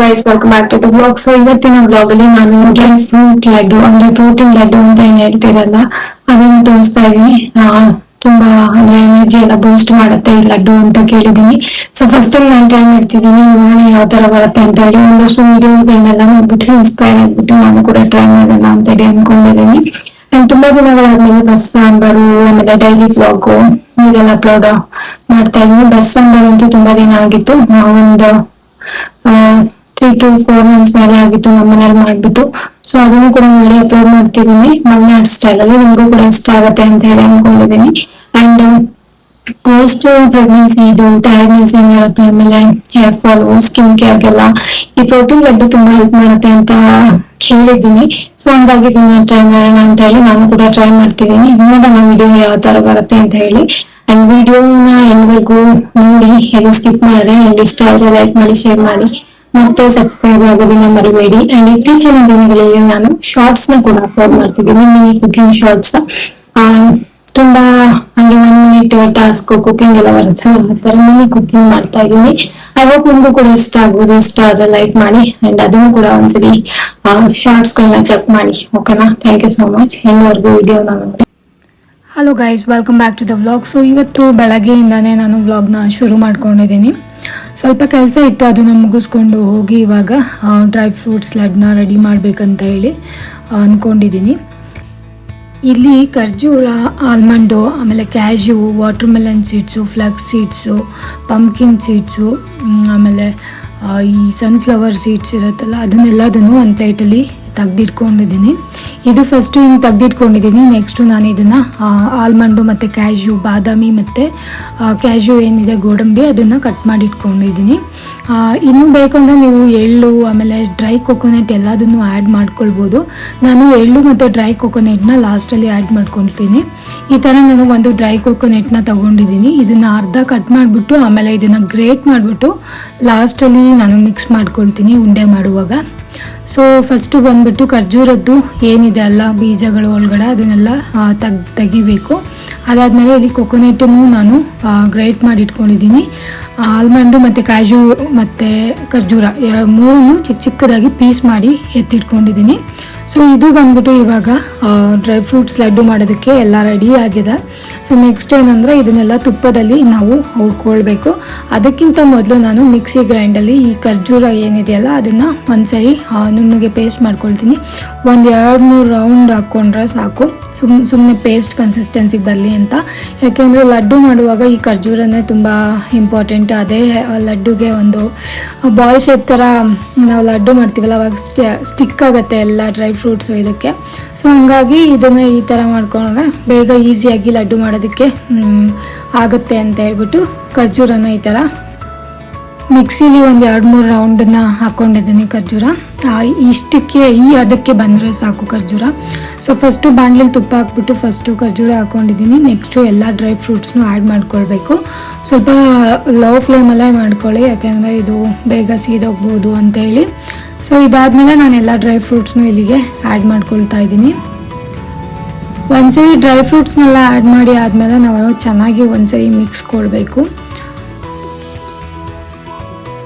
Guys welcome back to the blog so ಇವತ್ತಿನ blog ಅಲ್ಲಿ ನಾನು ಡ್ರೈ ಫ್ರೂಟ್ ಲಡ್ಡು, ಅಂದ್ರೆ ಪ್ರೋಟೀನ್ ಲಡ್ಡು ಅಂತ ಏನ್ ಹೇಳ್ತೀರಲ್ಲ, ಅದನ್ನ ತೋರಿಸ್ತಾ ಇದೀನಿ. ತುಂಬಾ ಅಂದ್ರೆ ಎನರ್ಜಿ ಎಲ್ಲ ಬೂಸ್ಟ್ ಮಾಡುತ್ತೆ ಈ ಲಡ್ಡು ಅಂತ ಕೇಳಿದೀನಿ ಸೊ ಫಸ್ಟ್ ಟೈಮ್ ನಾನು ಟ್ರೈ ಮಾಡ್ತಿದ್ದೀನಿ, ನೋಡೋಣ ಯಾವ ತರ ಬರುತ್ತೆ ಅಂತ ಹೇಳಿ. ಒಂದಷ್ಟು ವಿಡಿಯೋಗಳನ್ನೆಲ್ಲ ನೋಡ್ಬಿಟ್ಟು ಇನ್ಸ್ಪೈರ್ ಆಗ್ಬಿಟ್ಟು ನಾನು ಕೂಡ ಟ್ರೈ ಮಾಡೋಣ ಅಂತ ಹೇಳಿ ಅನ್ಕೊಂಡಿದ್ದೀನಿ. ನಾನು ತುಂಬಾ ದಿನಗಳಾದ್ಮೇಲೆ ಬಸ್ ಸಾಂಬಾರು, ಆಮೇಲೆ ಡೈಲಿ ವ್ಲಾಗು ಇದೆಲ್ಲ ಅಪ್ಲೋಡ್ ಮಾಡ್ತಾ ಇದ್ದೀನಿ ಬಸ್ ಸಾಂಬಾರು ಅಂತೂ ತುಂಬಾ ದಿನ ಆಗಿತ್ತು. ಒಂದು ತ್ರೀ ಟು ಫೋರ್ ಮಂತ್ಸ್ ಮೇಲೆ ಆಗಿತ್ತು ನಮ್ಮ ಮನೇಲಿ ಮಾಡ್ಬಿಟ್ಟು. ಸೊ ಅದನ್ನು ಕೂಡ ಮಾಡಿ ಅಪ್ಲೋಡ್ ಮಾಡ್ತಿದ್ದೀನಿ. ಮಲ್ನಾಡ್ ಸ್ಟೈಲ್ ಅಲ್ಲಿ ನಿಮಗೂ ಕೂಡ ಇಷ್ಟ ಆಗುತ್ತೆ ಅಂತ ಹೇಳಿ ಅನ್ಕೊಂಡಿದ್ದೀನಿ. ಅಂಡ್ ಪೋಸ್ಟ್ ಪ್ರೆಗ್ನೆನ್ಸಿ ಇದು ಟೈರ್ಡ್ನೆಸ್ ಏನಿರುತ್ತೆ ಆಮೇಲೆ ಹೇರ್ ಫಾಲ್ ಸ್ಕಿನ್ ಕೇರ್ಗೆಲ್ಲ ಈ ಪ್ರೋಟೀನ್ ಲಡ್ಡು ತುಂಬಾ ಹೆಲ್ಪ್ ಮಾಡುತ್ತೆ ಅಂತ ಕೇಳಿದ್ದೀನಿ ಸೊ ಹಂಗಾಗಿ ಇದನ್ನ ಟ್ರೈ ಮಾಡೋಣ ಅಂತ ಹೇಳಿ ನಾನು ಕೂಡ ಟ್ರೈ ಮಾಡ್ತಿದ್ದೀನಿ. ನೋಡೋಣ ವಿಡಿಯೋ ಯಾವ ತರ ಬರುತ್ತೆ ಅಂತ ಹೇಳಿ. ಅಂಡ್ ವಿಡಿಯೋನ ಎಲ್ಲರಿಗೂ ನೋಡಿ, ಹೇಗೆ ಸ್ಕಿಪ್ ಮಾಡಿದೆ. ಅಂಡ್ ಇಷ್ಟ ಆದ್ರೆ ಲೈಕ್ ಮಾಡಿ ಶೇರ್ ಮಾಡಿ. ಮತ್ತೆ ಸಬ್ಸ್ಕ್ರೈಬ್ ಆಗೋದನ್ನ ಮರಿಬೇಡಿ. ಅಂಡ್ ಇತ್ತೀಚಿನ ದಿನಗಳಲ್ಲಿ ನಾನು ಶಾರ್ಟ್ಸ್ನ ಕೂಡ ಅಪ್ಲೋಡ್ ಮಾಡ್ತಿದ್ದೀನಿ. ಮಿನಿ ಕುಕಿಂಗ್ ಶಾರ್ಟ್ಸ್ ತುಂಬಾ ಹಂಗೆ ಒನ್ ಮಿನಿಟ್ ಟಾಸ್ಕ್ ಕುಕಿಂಗ್ ಎಲ್ಲ ಬರುತ್ತೆ. ನಮ್ಮ ಮಿನಿ ಕುಕಿಂಗ್ ಮಾಡ್ತಾ ಇದ್ದೀನಿ. ಐ ಹೋಪ್ ನಿಮ್ಗೂ ಕೂಡ ಇಷ್ಟ ಆಗ್ಬೋದು. ಇಷ್ಟ ಆದ್ರೆ ಲೈಕ್ ಮಾಡಿ. ಅಂಡ್ ಅದನ್ನು ಕೂಡ ಒಂದ್ಸರಿ ಶಾರ್ಟ್ಸ್ ಗಳನ್ನ ಚೆಕ್ ಮಾಡಿ. ಓಕೆನಾ ಥ್ಯಾಂಕ್ ಯು ಸೋ ಮಚ್ ಇನ್ನವರೆಗೂ ವಿಡಿಯೋ ನೋಡಿ. Hello guys welcome back to the vlog so ಇವತ್ತು ಬೆಳಗ್ಗೆಯಿಂದಾನೇ ನಾನು ವ್ಲಾಗ್ನ ಶುರು ಮಾಡ್ಕೊಂಡಿದ್ದೀನಿ. ಸ್ವಲ್ಪ ಕೆಲಸ ಇತ್ತು ಅದನ್ನು ಮುಗಿಸ್ಕೊಂಡು ಹೋಗಿ ಇವಾಗ ಡ್ರೈ ಫ್ರೂಟ್ಸ್ ಲಡ್ನ ರೆಡಿ ಮಾಡಬೇಕಂತ ಹೇಳಿ ಅಂದ್ಕೊಂಡಿದ್ದೀನಿ ಇಲ್ಲಿ ಖರ್ಜೂರ ಆಲ್ಮಂಡು ಆಮೇಲೆ cashew watermelon seeds flax seeds pumpkin seeds ಆಮೇಲೆ ಈ ಸನ್ಫ್ಲವರ್ ಸೀಡ್ಸ್ ಇರುತ್ತಲ್ಲ, ಅದನ್ನೆಲ್ಲದನ್ನು ಒಂದು ಪ್ಲೇಟಲ್ಲಿ ತೆಗ್ದಿಟ್ಕೊಂಡಿದ್ದೀನಿ ಇದು ಫಸ್ಟು ಹಿಂಗೆ ತೆಗೆದಿಟ್ಕೊಂಡಿದ್ದೀನಿ ನೆಕ್ಸ್ಟು ನಾನು ಇದನ್ನು ಆಲ್ಮಂಡು ಮತ್ತು ಕ್ಯಾಶ್ಯೂ ಬಾದಾಮಿ ಮತ್ತು ಕ್ಯಾಶ್ಯೂ ಏನಿದೆ ಗೋಡಂಬಿ ಅದನ್ನು ಕಟ್ ಮಾಡಿ ಇಟ್ಕೊಂಡಿದ್ದೀನಿ ಆ, ಇನ್ನು ಬೇಕಂದ್ರೆ ನೀವು ಎಳ್ಳು ಆಮೇಲೆ ಡ್ರೈ ಕೊಕೊನೆಟ್ ಎಲ್ಲದನ್ನು ಆ್ಯಡ್ ಮಾಡ್ಕೊಳ್ಬೋದು. ನಾನು ಎಳ್ಳು ಮತ್ತು ಡ್ರೈ ಕೊಕೊನೆಟ್ನ ಲಾಸ್ಟಲ್ಲಿ ಆ್ಯಡ್ ಮಾಡ್ಕೊಳ್ತೀನಿ. ಈ ಥರ ನಾನು ಒಂದು ಡ್ರೈ ಕೊಕೊನೆಟ್ನ ತೊಗೊಂಡಿದ್ದೀನಿ ಇದನ್ನು ಅರ್ಧ ಕಟ್ ಮಾಡಿಬಿಟ್ಟು ಆಮೇಲೆ ಇದನ್ನು ಗ್ರೇಟ್ ಮಾಡಿಬಿಟ್ಟು ಲಾಸ್ಟಲ್ಲಿ ನಾನು ಮಿಕ್ಸ್ ಮಾಡ್ಕೊಳ್ತೀನಿ ಉಂಡೆ ಮಾಡುವಾಗ. ಸೊ ಫಸ್ಟು ಬಂದ್ಬಿಟ್ಟು ಖರ್ಜೂರದ್ದು ಏನಿದೆ ಅಲ್ಲ, ಬೀಜಗಳು ಒಳಗಡೆ ಅದನ್ನೆಲ್ಲ ತೆಗ್, ತೆಗಿಬೇಕು. ಅದಾದಮೇಲೆ ಇಲ್ಲಿ ಕೊಕೊನೆಟನ್ನು ನಾನು ಗ್ರೇಟ್ ಮಾಡಿ ಇಟ್ಕೊಂಡಿದ್ದೀನಿ ಆಲ್ಮಂಡು ಮತ್ತು ಕಾಜು ಮತ್ತು ಖರ್ಜೂರ ಮೂರನ್ನು ಚಿಕ್ಕ ಚಿಕ್ಕದಾಗಿ ಪೀಸ್ ಮಾಡಿ ಎತ್ತಿಟ್ಕೊಂಡಿದ್ದೀನಿ. ಸೊ ಇದು ಬಂದ್ಬಿಟ್ಟು ಇವಾಗ ಡ್ರೈ ಫ್ರೂಟ್ಸ್ ಲಡ್ಡು ಮಾಡೋದಕ್ಕೆ ಎಲ್ಲ ರೆಡಿ ಆಗಿದೆ. ಸೊ ನೆಕ್ಸ್ಟ್ ಏನಂದರೆ ಇದನ್ನೆಲ್ಲ ತುಪ್ಪದಲ್ಲಿ ನಾವು ಹುಡ್ಕೊಳ್ಬೇಕು ಅದಕ್ಕಿಂತ ಮೊದಲು ನಾನು ಮಿಕ್ಸಿ ಗ್ರೈಂಡಲ್ಲಿ ಈ ಖರ್ಜೂರ ಏನಿದೆಯಲ್ಲ, ಅದನ್ನು ಒಂದ್ಸರಿ ನುಣ್ಣಗೆ ಪೇಸ್ಟ್ ಮಾಡ್ಕೊಳ್ತೀನಿ. ಒಂದು ಎರಡು ಮೂರು ರೌಂಡ್ ಹಾಕ್ಕೊಂಡ್ರೆ ಸಾಕು. ಸುಮ್ ಸುಮ್ಮನೆ ಪೇಸ್ಟ್ ಕನ್ಸಿಸ್ಟೆನ್ಸಿಗೆ ಬರಲಿ ಅಂತ. ಯಾಕೆಂದರೆ ಲಡ್ಡು ಮಾಡುವಾಗ ಈ ಖರ್ಜೂರನೇ ತುಂಬ ಇಂಪಾರ್ಟೆಂಟ್ ಅದೇ ಲಡ್ಡುಗೆ ಒಂದು ಬಾಲ್ ಶೇಪ್ ಥರ ನಾವು ಲಡ್ಡು ಮಾಡ್ತೀವಲ್ಲ, ಅವಾಗ ಸ್ಟಿಕ್ ಆಗುತ್ತೆ ಎಲ್ಲ ಡ್ರೈ ಫ್ರೂಟ್ಸು ಇದಕ್ಕೆ. ಸೊ ಹಂಗಾಗಿ ಇದನ್ನು ಈ ಥರ ಮಾಡ್ಕೊಂಡ್ರೆ ಬೇಗ ಈಸಿಯಾಗಿ ಲಡ್ಡು ಮಾಡೋದಕ್ಕೆ ಆಗುತ್ತೆ ಅಂತ ಹೇಳ್ಬಿಟ್ಟು ಖರ್ಜೂರನ ಈ ಥರ ಮಿಕ್ಸಿಲಿ ಒಂದು ಎರಡು ಮೂರು ರೌಂಡನ್ನ ಹಾಕ್ಕೊಂಡಿದ್ದೀನಿ ಖರ್ಜೂರ. ಇಷ್ಟಕ್ಕೆ ಈ ಅದಕ್ಕೆ ಬಂದರೆ ಸಾಕು ಖರ್ಜೂರ. ಸೊ ಫಸ್ಟು ಬಾಣಲಿಲಿ ತುಪ್ಪ ಹಾಕ್ಬಿಟ್ಟು ಫಸ್ಟು ಖರ್ಜೂರ ಹಾಕ್ಕೊಂಡಿದ್ದೀನಿ ನೆಕ್ಸ್ಟು ಎಲ್ಲ ಡ್ರೈ ಫ್ರೂಟ್ಸ್ನು ಆ್ಯಡ್ ಮಾಡ್ಕೊಳ್ಬೇಕು. ಸ್ವಲ್ಪ ಲೋ ಫ್ಲೇಮಲ್ಲೇ ಮಾಡ್ಕೊಳ್ಳಿ, ಯಾಕೆಂದರೆ ಇದು ಬೇಗ ಸೀದೋಗ್ಬೋದು ಅಂತೇಳಿ ಸೊ ಇದಾದಮೇಲೆ ನಾನು ಎಲ್ಲ ಡ್ರೈ ಫ್ರೂಟ್ಸ್ನು ಇಲ್ಲಿಗೆ ಆ್ಯಡ್ ಮಾಡ್ಕೊಳ್ತಾ ಇದ್ದೀನಿ. ಒಂದ್ಸರಿ ಡ್ರೈ ಫ್ರೂಟ್ಸ್ನೆಲ್ಲ ಆ್ಯಡ್ ಮಾಡಿ ಆದಮೇಲೆ ನಾವು ಚೆನ್ನಾಗಿ ಒಂದ್ಸರಿ ಮಿಕ್ಸ್ ಕೊಡಬೇಕು.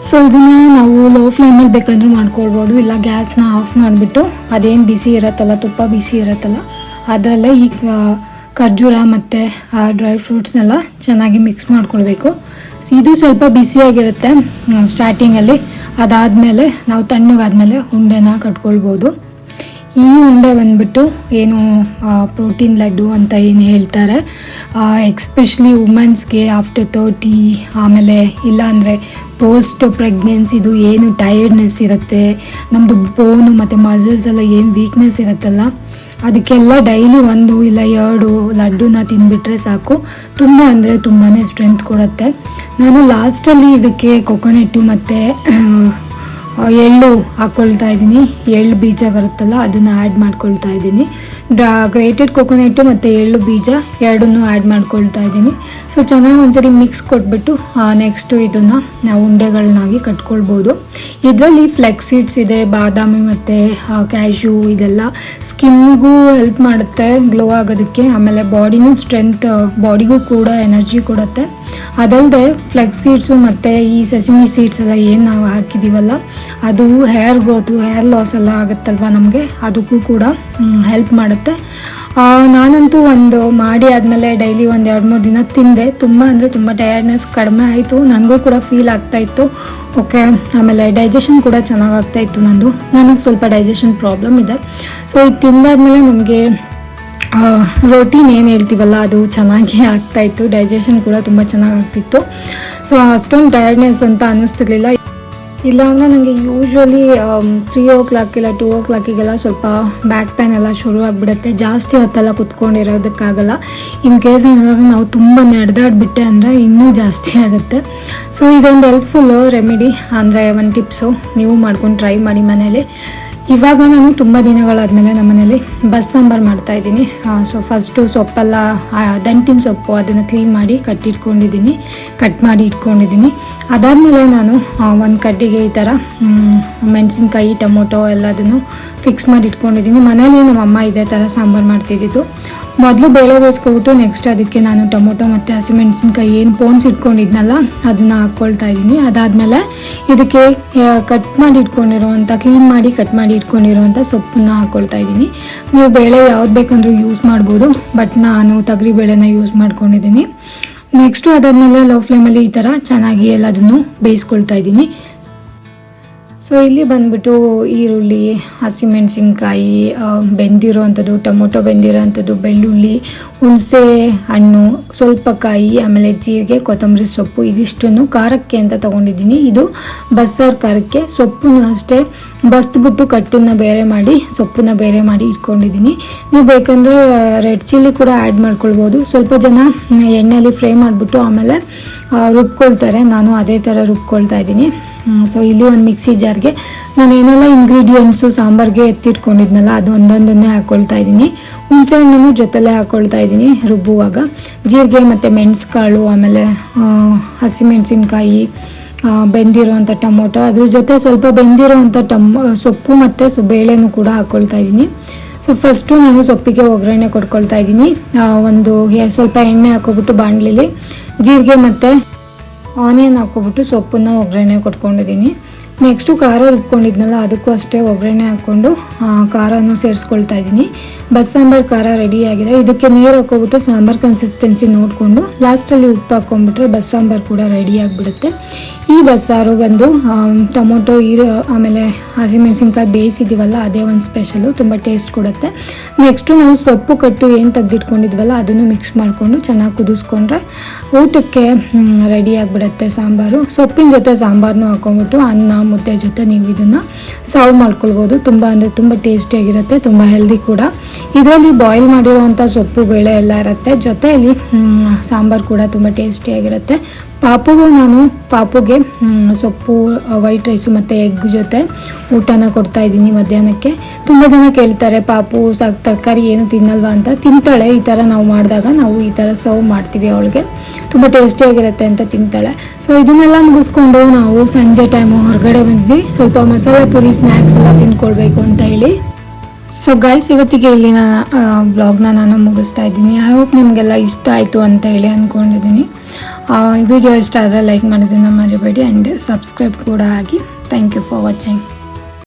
ಸೊ ಇದನ್ನ ನಾವು ಲೋ ಫ್ಲೇಮಲ್ಲಿ ಬೇಕಂದ್ರೂ ಮಾಡ್ಕೊಳ್ಬೋದು. ಇಲ್ಲ ಗ್ಯಾಸ್ನ ಆಫ್ ಮಾಡಿಬಿಟ್ಟು ಅದೇನು ಬಿಸಿ ಇರುತ್ತಲ್ಲ, ತುಪ್ಪ ಬಿಸಿ ಇರುತ್ತಲ್ಲ, ಅದರಲ್ಲೇ ಈ ಖರ್ಜೂರ ಮತ್ತು ಡ್ರೈ ಫ್ರೂಟ್ಸ್ನೆಲ್ಲ ಚೆನ್ನಾಗಿ ಮಿಕ್ಸ್ ಮಾಡ್ಕೊಳ್ಬೇಕು. ಸೊ ಇದು ಸ್ವಲ್ಪ ಬಿಸಿಯಾಗಿರುತ್ತೆ ಸ್ಟಾರ್ಟಿಂಗಲ್ಲಿ ಅದಾದಮೇಲೆ ನಾವು ತಣ್ಣಗಾದಮೇಲೆ ಉಂಡೆನ ಕಟ್ಕೊಳ್ಬೋದು. ಈ ಉಂಡೆ ಬಂದುಬಿಟ್ಟು ಏನು ಪ್ರೋಟೀನ್ ಲಡ್ಡು ಅಂತ ಏನು ಹೇಳ್ತಾರೆ ಎಕ್ಸ್ಪೆಷಲಿ ವುಮೆನ್ಸ್ಗೆ ಆಫ್ಟರ್ ತರ್ಟಿ ಆಮೇಲೆ ಇಲ್ಲ ಅಂದರೆ ಪೋಸ್ಟ್ ಪ್ರೆಗ್ನೆನ್ಸಿದು ಏನು ಟಯರ್ಡ್ನೆಸ್ ಇರುತ್ತೆ ನಮ್ಮದು ಬೋನು ಮತ್ತು ಮಸಲ್ಸ್ ಎಲ್ಲ ಏನು ವೀಕ್ನೆಸ್ ಇರುತ್ತಲ್ಲ ಅದಕ್ಕೆಲ್ಲ ಡೈಲಿ ಒಂದು ಇಲ್ಲ ಎರಡು ಲಡ್ಡುನ ತಿನ್ಬಿಟ್ರೆ ಸಾಕು. ತುಂಬ ಅಂದರೆ ತುಂಬಾ ಸ್ಟ್ರೆಂತ್ ಕೊಡುತ್ತೆ. ನಾನು ಲಾಸ್ಟಲ್ಲಿ ಇದಕ್ಕೆ ಕೊಕೊನೆಟ್ಟು ಮತ್ತು ಎಳ್ಳು ಹಾಕ್ಕೊಳ್ತಾ ಇದ್ದೀನಿ. ಎಳ್ಳು ಬೀಜ ಬರುತ್ತಲ್ಲ, ಅದನ್ನು ಆ್ಯಡ್ ಮಾಡ್ಕೊಳ್ತಾ ಇದ್ದೀನಿ. ಡ್ರಾ ಗ್ರೇಟೆಡ್ ಕೊಕೊನೆಟ್ಟು ಮತ್ತು ಎಳ್ಳು ಬೀಜ ಎರಡನ್ನೂ ಆ್ಯಡ್ ಮಾಡ್ಕೊಳ್ತಾ ಇದ್ದೀನಿ. ಸೊ ಚೆನ್ನಾಗಿ ಒಂದ್ಸರಿ ಮಿಕ್ಸ್ ಕೊಟ್ಬಿಟ್ಟು ನೆಕ್ಸ್ಟು ಇದನ್ನು ನಾವು ಉಂಡೆಗಳನ್ನಾಗಿ ಕಟ್ಕೊಳ್ಬೋದು. ಇದರಲ್ಲಿ ಫ್ಲೆಕ್ಸ್ ಸೀಡ್ಸ್ ಇದೆ, ಬಾದಾಮಿ ಮತ್ತು ಕ್ಯಾಶ್ಯೂ ಇದೆಲ್ಲ ಸ್ಕಿನ್ಗೂ ಹೆಲ್ಪ್ ಮಾಡುತ್ತೆ ಗ್ಲೋ ಆಗೋದಕ್ಕೆ. ಆಮೇಲೆ ಬಾಡಿನೂ ಸ್ಟ್ರೆಂತ್ ಬಾಡಿಗೂ ಕೂಡ ಎನರ್ಜಿ ಕೊಡುತ್ತೆ. ಅದಲ್ಲದೆ ಫ್ಲೆಕ್ಸ್ ಸೀಡ್ಸು ಮತ್ತು ಈ ಸಸಿಮಿ ಸೀಡ್ಸ್ ಎಲ್ಲ ಏನು ನಾವು ಹಾಕಿದ್ದೀವಲ್ಲ ಅದು ಹೇರ್ ಗ್ರೋತು ಹೇರ್ ಲಾಸ್ ಎಲ್ಲ ಆಗುತ್ತಲ್ವ ನಮಗೆ? ಅದಕ್ಕೂ ಕೂಡ ಹೆಲ್ಪ್ ಮಾಡುತ್ತೆ. ಆ, ನಾನಂತೂ ಒಂದು ಮಾಡಿ ಆದಮೇಲೆ ಡೈಲಿ ಒಂದು ಎರಡು ಮೂರು ದಿನ ತಿಂದೆ. ತುಂಬ ಅಂದರೆ ತುಂಬ ಟಯರ್ಡ್ನೆಸ್ ಕಡಿಮೆ ಆಯಿತು. ನನಗೂ ಕೂಡ ಫೀಲ್ ಆಗ್ತಾ ಇತ್ತು. ಓಕೆ ಆಮೇಲೆ ಡೈಜೆಷನ್ ಕೂಡ ಚೆನ್ನಾಗಿ ಆಗ್ತಾ ಇತ್ತು ನಂದು. ನನಗೆ ಸ್ವಲ್ಪ ಡೈಜೆಷನ್ ಪ್ರಾಬ್ಲಮ್ ಇದೆ. ಸೊ ಇದು ತಿಂದಾದ್ಮೇಲೆ ನನಗೆ ರೋಟೀನ್ ಏನು ಹೇಳ್ತೀವಲ್ಲ ಅದು ಚೆನ್ನಾಗಿ ಆಗ್ತಾಯಿತ್ತು ಡೈಜೆಷನ್ ಕೂಡ ತುಂಬ ಚೆನ್ನಾಗಿ ಆಗ್ತಿತ್ತು. ಸೊ ಅಷ್ಟೊಂದು ಟಯರ್ಡ್ನೆಸ್ ಅಂತ ಅನ್ನಿಸ್ತಿರ್ಲಿಲ್ಲ ಇಲ್ಲ ಅಂದರೆ ನನಗೆ ಯೂಶ್ವಲಿ ತ್ರೀ ಓ ಕ್ಲಾಕ್ ಇಲ್ಲ ಟೂ ಓ ಕ್ಲಾಕಿಗೆಲ್ಲ ಸ್ವಲ್ಪ ಬ್ಯಾಕ್ ಪೈನ್ ಎಲ್ಲ ಶುರು ಆಗಿಬಿಡುತ್ತೆ. ಜಾಸ್ತಿ ಹೊತ್ತೆಲ್ಲ ಕುತ್ಕೊಂಡಿರೋದಕ್ಕಾಗಲ್ಲ. ಇನ್ ಕೇಸ್ ಏನಾದರೂ ನಾವು ತುಂಬ ನಡೆದಾಡ್ಬಿಟ್ಟೆ ಅಂದರೆ ಇನ್ನೂ ಜಾಸ್ತಿ ಆಗುತ್ತೆ. ಸೊ ಇದೊಂದು ಹೆಲ್ಪ್ಫುಲ್ಲು ರೆಮಿಡಿ ಅಂದರೆ ಒಂದು ಟಿಪ್ಸು ನೀವು ಮಾಡ್ಕೊಂಡು ಟ್ರೈ ಮಾಡಿ ಮನೇಲಿ. ಇವಾಗ ನಾನು ತುಂಬ ದಿನಗಳಾದಮೇಲೆ ನಮ್ಮ ಮನೇಲಿ ಬಸ್ ಸಾಂಬಾರು ಮಾಡ್ತಾ ಇದ್ದೀನಿ. ಸೊ ಫಸ್ಟು ಸೊಪ್ಪೆಲ್ಲ ದಂಟಿನ ಸೊಪ್ಪು ಅದನ್ನು ಕ್ಲೀನ್ ಮಾಡಿ ಕಟ್ಟಿಟ್ಕೊಂಡಿದ್ದೀನಿ ಕಟ್ ಮಾಡಿ ಇಟ್ಕೊಂಡಿದ್ದೀನಿ. ಅದಾದಮೇಲೆ ನಾನು ಒಂದು ಕಡ್ಡಿಗೆ ಈ ಥರ ಮೆಣಸಿನ್ಕಾಯಿ, ಟೊಮೊಟೊ ಎಲ್ಲದನ್ನು ಫಿಕ್ಸ್ ಮಾಡಿ ಇಟ್ಕೊಂಡಿದ್ದೀನಿ. ಮನೇಲಿ ನಮ್ಮ ಅಮ್ಮ ಇದೇ ಥರ ಸಾಂಬಾರು ಮಾಡ್ತಿದ್ದಿದ್ದು. ಮೊದಲು ಬೇಳೆ ಬೇಯಿಸ್ಕೊಬಿಟ್ಟು ನೆಕ್ಸ್ಟ್ ಅದಕ್ಕೆ ನಾನು ಟೊಮೊಟೊ ಮತ್ತು ಹಸಿಮೆಣಸಿನ್ಕಾಯಿ ಏನು ಪೋನ್ಸ್ ಇಟ್ಕೊಂಡಿದ್ನಲ್ಲ, ಅದನ್ನು ಹಾಕ್ಕೊಳ್ತಾ ಇದ್ದೀನಿ. ಅದಾದಮೇಲೆ ಇದಕ್ಕೆ ಕಟ್ ಮಾಡಿ ಇಟ್ಕೊಂಡಿರೋವಂಥ ಕ್ಲೀನ್ ಮಾಡಿ ಕಟ್ ಮಾಡಿ ಇಟ್ಕೊಂಡಿರುವಂಥ ಸೊಪ್ಪನ್ನ ಹಾಕ್ಕೊಳ್ತಾ ಇದ್ದೀನಿ. ನೀವು ಬೇಳೆ ಯಾವ್ದು ಬೇಕಂದ್ರೂ ಯೂಸ್ ಮಾಡ್ಬೋದು ಬಟ್ ನಾನು ತೊಗರಿ ಬೇಳೆನ ಯೂಸ್ ಮಾಡ್ಕೊಂಡಿದ್ದೀನಿ. ನೆಕ್ಸ್ಟು ಅದಾದಮೇಲೆ ಲೋ ಫ್ಲೇಮಲ್ಲಿ ಈ ಥರ ಚೆನ್ನಾಗಿ ಎಲ್ಲದನ್ನು ಬೇಯಿಸ್ಕೊಳ್ತಾ ಇದ್ದೀನಿ. ಸೊ ಇಲ್ಲಿ ಬಂದ್ಬಿಟ್ಟು ಈರುಳ್ಳಿ, ಹಸಿಮೆಣಸಿನ್ಕಾಯಿ ಬೆಂದಿರೋ ಅಂಥದ್ದು ಟೊಮೊಟೊ ಬೆಂದಿರೋ ಅಂಥದ್ದು ಬೆಳ್ಳುಳ್ಳಿ, ಹುಣಸೆ ಹಣ್ಣು ಸ್ವಲ್ಪ ಕಾಯಿ ಆಮೇಲೆ ಜೀರಿಗೆ, ಕೊತ್ತಂಬರಿ ಸೊಪ್ಪು, ಇದಿಷ್ಟನ್ನು ಖಾರಕ್ಕೆ ಅಂತ ತೊಗೊಂಡಿದ್ದೀನಿ. ಇದು ಬಸ್ಸಾರು ಖಾರಕ್ಕೆ. ಸೊಪ್ಪನ್ನು ಅಷ್ಟೇ ಬಸ್ದ್ಬಿಟ್ಟು ಕಟ್ಟನ್ನು ಬೇರೆ ಮಾಡಿ, ಸೊಪ್ಪನ್ನ ಬೇರೆ ಮಾಡಿ ಇಟ್ಕೊಂಡಿದ್ದೀನಿ. ನೀವು ಬೇಕಂದರೆ ರೆಡ್ ಚಿಲ್ಲಿ ಕೂಡ ಆ್ಯಡ್ ಮಾಡ್ಕೊಳ್ಬೋದು. ಸ್ವಲ್ಪ ಜನ ಎಣ್ಣೆಯಲ್ಲಿ ಫ್ರೈ ಮಾಡಿಬಿಟ್ಟು ಆಮೇಲೆ ರುಬ್ಕೊಳ್ತಾರೆ. ನಾನು ಅದೇ ಥರ ರುಬ್ಕೊಳ್ತಾ ಇದ್ದೀನಿ. ಸೊ ಇಲ್ಲಿ ಒಂದು ಮಿಕ್ಸಿ ಜಾರ್ಗೆ ನಾನು ಏನೆಲ್ಲ ಇಂಗ್ರೀಡಿಯೆಂಟ್ಸು ಸಾಂಬಾರಿಗೆ ಎತ್ತಿಟ್ಕೊಂಡಿದ್ನಲ್ಲ, ಅದು ಒಂದೊಂದನ್ನೇ ಹಾಕ್ಕೊಳ್ತಾ ಇದ್ದೀನಿ ಹುಣಸೆ ಹಣ್ಣು ಜೊತೆಲೇ ಹಾಕ್ಕೊಳ್ತಾ ಇದ್ದೀನಿ ರುಬ್ಬುವಾಗ. ಜೀರಿಗೆ ಮತ್ತು ಮೆಣಸುಕಾಳು, ಆಮೇಲೆ ಹಸಿಮೆಣಸಿನ್ಕಾಯಿ ಬೆಂದಿರೋವಂಥ ಟೊಮೊಟೊ, ಅದ್ರ ಜೊತೆ ಸ್ವಲ್ಪ ಬೆಂದಿರೋವಂಥ ಟಮ್ ಸೊಪ್ಪು ಮತ್ತು ಸೊ, ಬೇಳೆನೂ ಕೂಡ ಹಾಕ್ಕೊಳ್ತಾ ಇದ್ದೀನಿ ಸೊ ಫಸ್ಟು ನಾನು ಸೊಪ್ಪಿಗೆ ಒಗ್ಗರಣೆ ಕೊಟ್ಕೊಳ್ತಾ ಇದ್ದೀನಿ ಒಂದು ಸ್ವಲ್ಪ ಎಣ್ಣೆ ಹಾಕೋಬಿಟ್ಟು ಬಾಣಲಿಲಿ, ಜೀರಿಗೆ ಮತ್ತು ಆನಿಯನ್ ಹಾಕ್ಕೊಬಿಟ್ಟು ಸೊಪ್ಪನ್ನ ಒಗ್ಗರಣೆ ಕೊಟ್ಕೊಂಡಿದ್ದೀನಿ. ನೆಕ್ಸ್ಟು ಖಾರ ರುಬ್ಕೊಂಡಿದ್ನಲ್ಲ ಅದಕ್ಕೂ ಅಷ್ಟೇ ಒಗ್ಗರಣೆ ಹಾಕ್ಕೊಂಡು ಖಾರನು ಸೇರಿಸ್ಕೊಳ್ತಾ ಇದ್ದೀನಿ. ಬಸ್ ಸಾಂಬಾರು ಖಾರ ರೆಡಿ ಆಗಿದೆ. ಇದಕ್ಕೆ ನೀರು ಹಾಕೋಬಿಟ್ಟು ಸಾಂಬಾರು ಕನ್ಸಿಸ್ಟೆನ್ಸಿ ನೋಡಿಕೊಂಡು ಲಾಸ್ಟಲ್ಲಿ ಉಪ್ಪು ಹಾಕ್ಕೊಂಡ್ಬಿಟ್ರೆ ಬಸ್ ಸಾಂಬಾರು ಕೂಡ ರೆಡಿ ಆಗಿಬಿಡುತ್ತೆ. ಈ ಬಸ್ಸಾರು ಬಂದು ಟೊಮೊಟೊ ಈರು ಆಮೇಲೆ ಹಸಿಮೆಣಸಿನ್ಕಾಯಿ ಬೇಯಿಸಿದ್ದೀವಲ್ಲ ಅದೇ ಒಂದು ಸ್ಪೆಷಲು ತುಂಬ ಟೇಸ್ಟ್ ಕೊಡುತ್ತೆ. ನೆಕ್ಸ್ಟು ನಾವು ಸೊಪ್ಪು ಕಟ್ಟು ಏನು ತೆಗೆದಿಟ್ಕೊಂಡಿದ್ವಲ್ಲ, ಅದನ್ನು ಮಿಕ್ಸ್ ಮಾಡಿಕೊಂಡು ಚೆನ್ನಾಗಿ ಕುದಿಸ್ಕೊಂಡ್ರೆ ಊಟಕ್ಕೆ ರೆಡಿ ಆಗಿಬಿಡುತ್ತೆ ಸಾಂಬಾರು. ಸೊಪ್ಪಿನ ಜೊತೆ ಸಾಂಬಾರನ್ನೂ ಹಾಕೊಂಡ್ಬಿಟ್ಟು ಅನ್ನ ಮುದ್ದೆ ಜೊತೆ ನೀವು ಇದನ್ನು ಸರ್ವ್ ಮಾಡ್ಕೊಳ್ಬೋದು. ತುಂಬ ಅಂದರೆ ತುಂಬ ಟೇಸ್ಟಿಯಾಗಿರುತ್ತೆ ತುಂಬ ಹೆಲ್ದಿ ಕೂಡ. ಇದರಲ್ಲಿ ಬಾಯ್ಲ್ ಮಾಡಿರುವಂಥ ಸೊಪ್ಪು, ಬೇಳೆ ಎಲ್ಲ ಇರುತ್ತೆ. ಜೊತೆಯಲ್ಲಿ ಸಾಂಬಾರು ಕೂಡ ತುಂಬ ಟೇಸ್ಟಿಯಾಗಿರುತ್ತೆ ಪಾಪುಗೂ ನಾನು, ಪಾಪುಗೆ ಸೊಪ್ಪು ವೈಟ್ ರೈಸು ಮತ್ತು ಎಗ್ ಜೊತೆ ಊಟನ ಕೊಡ್ತಾ ಇದ್ದೀನಿ ಮಧ್ಯಾಹ್ನಕ್ಕೆ. ತುಂಬ ಜನ ಕೇಳ್ತಾರೆ, ಪಾಪು ಸಾಕು ತರಕಾರಿ ಏನು ತಿನ್ನಲ್ವಾ ಅಂತ? ತಿಂತಾಳೆ, ಈ ಥರ ನಾವು ಮಾಡಿದಾಗ ನಾವು ಈ ಥರ ಸರ್ವ್ ಮಾಡ್ತೀವಿ ಅವಳಿಗೆ. ತುಂಬ ಟೇಸ್ಟಿಯಾಗಿರುತ್ತೆ ಅಂತ ತಿಂತಾಳೆ. ಸೊ ಇದನ್ನೆಲ್ಲ ಮುಗಿಸ್ಕೊಂಡು ನಾವು ಸಂಜೆ ಟೈಮು ಹೊರಗಡೆ ಬಂದ್ವಿ. ಸ್ವಲ್ಪ ಮಸಾಲೆ ಪುರಿ ಸ್ನ್ಯಾಕ್ಸ್ ಎಲ್ಲ ತಿನ್ಕೊಳ್ಬೇಕು ಅಂತ ಹೇಳಿ. ಸೊ ಗೈಸ್ ಇವತ್ತಿಗೆ ಇಲ್ಲಿ ನಾನು ವ್ಲಾಗ್ನ ನಾನು ಮುಗಿಸ್ತಾ ಇದ್ದೀನಿ. ಐ ಹೋಪ್ ನಿಮಗೆಲ್ಲ ಇಷ್ಟ ಆಯಿತು ಅಂತ ಹೇಳಿ ಅಂದ್ಕೊಂಡಿದ್ದೀನಿ ವಿಡಿಯೋ ಇಷ್ಟ ಆದರೆ ಲೈಕ್ ಮಾಡೋದನ್ನ ಮರಿಬೇಡಿ ಆ್ಯಂಡ್ ಸಬ್ಸ್ಕ್ರೈಬ್ ಕೂಡ ಆಗಿ. Thank you for watching